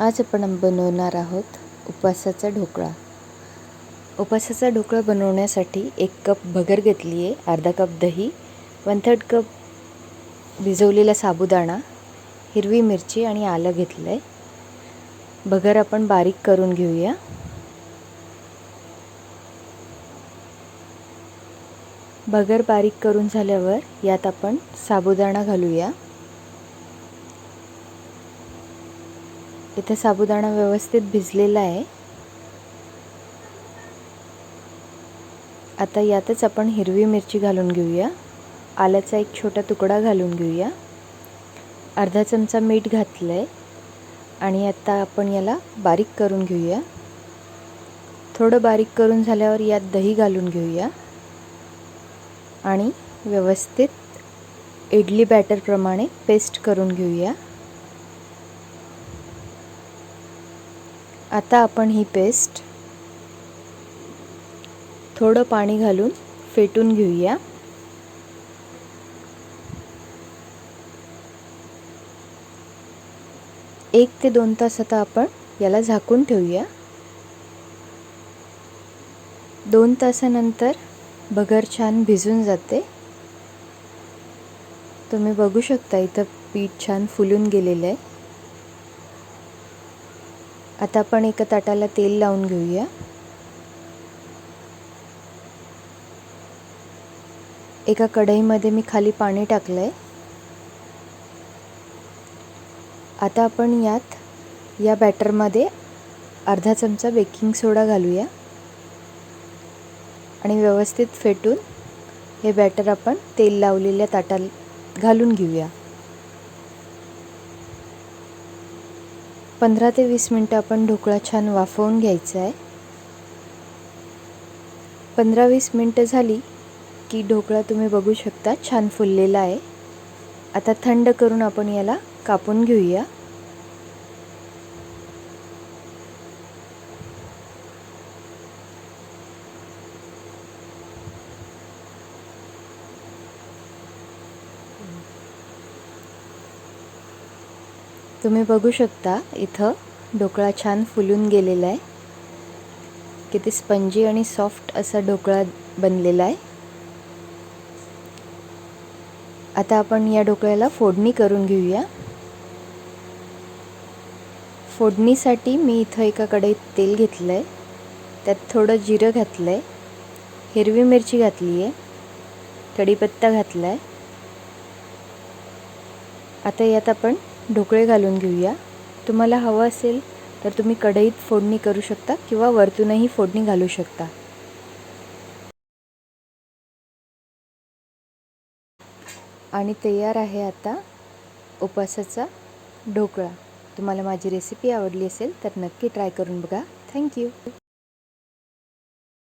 आज आपण बनवणार आहोत उपवासाचा ढोकळा. उपासाचा ढोकळा बनवण्यासाठी एक कप भगर घेतली आहे अर्धा कप दही वन थर्ड कप भिजवलेला साबुदाणा हिरवी मिरची आणि आलं घेतलं आहे भगर आपण बारीक करून घेऊया. भगर बारीक करून झाल्यावर यात आपण साबुदाणा घालूया. इथे साबुदाणा व्यवस्थित भिजलेला आहे. आता यातच आपण हिरवी मिरची घालून घेऊया. आल्याचा एक छोटा तुकडा घालून घेऊया. अर्धा चमचा मीठ घातलं आहे आणि आता आपण याला बारीक करून घेऊया. थोडं बारीक करून झाल्यावर यात दही घालून घेऊया. आणि व्यवस्थित इडली बॅटरप्रमाणे पेस्ट करून घेऊया. आता आपण ही पेस्ट थोडं पाणी घालून फेटून घेऊया. एक ते दोन तास आता आपण याला झाकून ठेवूया. दोन तासानंतर बगर छान भिजून जाते. तुम्ही बघू शकता इथं पीठ छान फुलून गेलेलं आहे. आता आपण एका ताटाला तेल लावून घेऊया. एका कढईमध्ये मी खाली पाणी टाकलं आहे आता आपण यात या बॅटरमध्ये अर्धा चमचा बेकिंग सोडा घालूया. आणि व्यवस्थित फेटून हे बॅटर आपण तेल लावलेल्या ताटात घालून घेऊया. पंधरा ते वीस मिनटं आपण ढोकळा छान वाफवून घ्यायचा आहे. पंधरा वीस मिनटं झाली की ढोकळा तुम्ही बघू शकता छान फुललेला आहे. आता थंड करून आपण याला कापून घेऊया. तुम्ही बघू शकता इथं ढोकळा छान फुलून गेलेला आहे. किती स्पंजी आणि सॉफ्ट असा ढोकळा बनलेला आहे. आता आपण या ढोकळ्याला फोडणी करून घेऊया. फोडणीसाठी मी इथं एका कढईत तेल घेतलं आहे त्यात थोडं जिरं घातलं आहे हिरवी मिरची घातली आहे कढीपत्ता घातला आहे आता यात आपण ढोकळे घालून घेऊया. तुम्हाला हवं असेल तर तुम्ही कढईत फोडणी करू शकता किंवा वरतूनही फोडणी घालू शकता. आणि तयार आहे आता उपासाचा ढोकळा. तुम्हाला माझी रेसिपी आवडली असेल तर नक्की ट्राय करून बघा. थँक्यू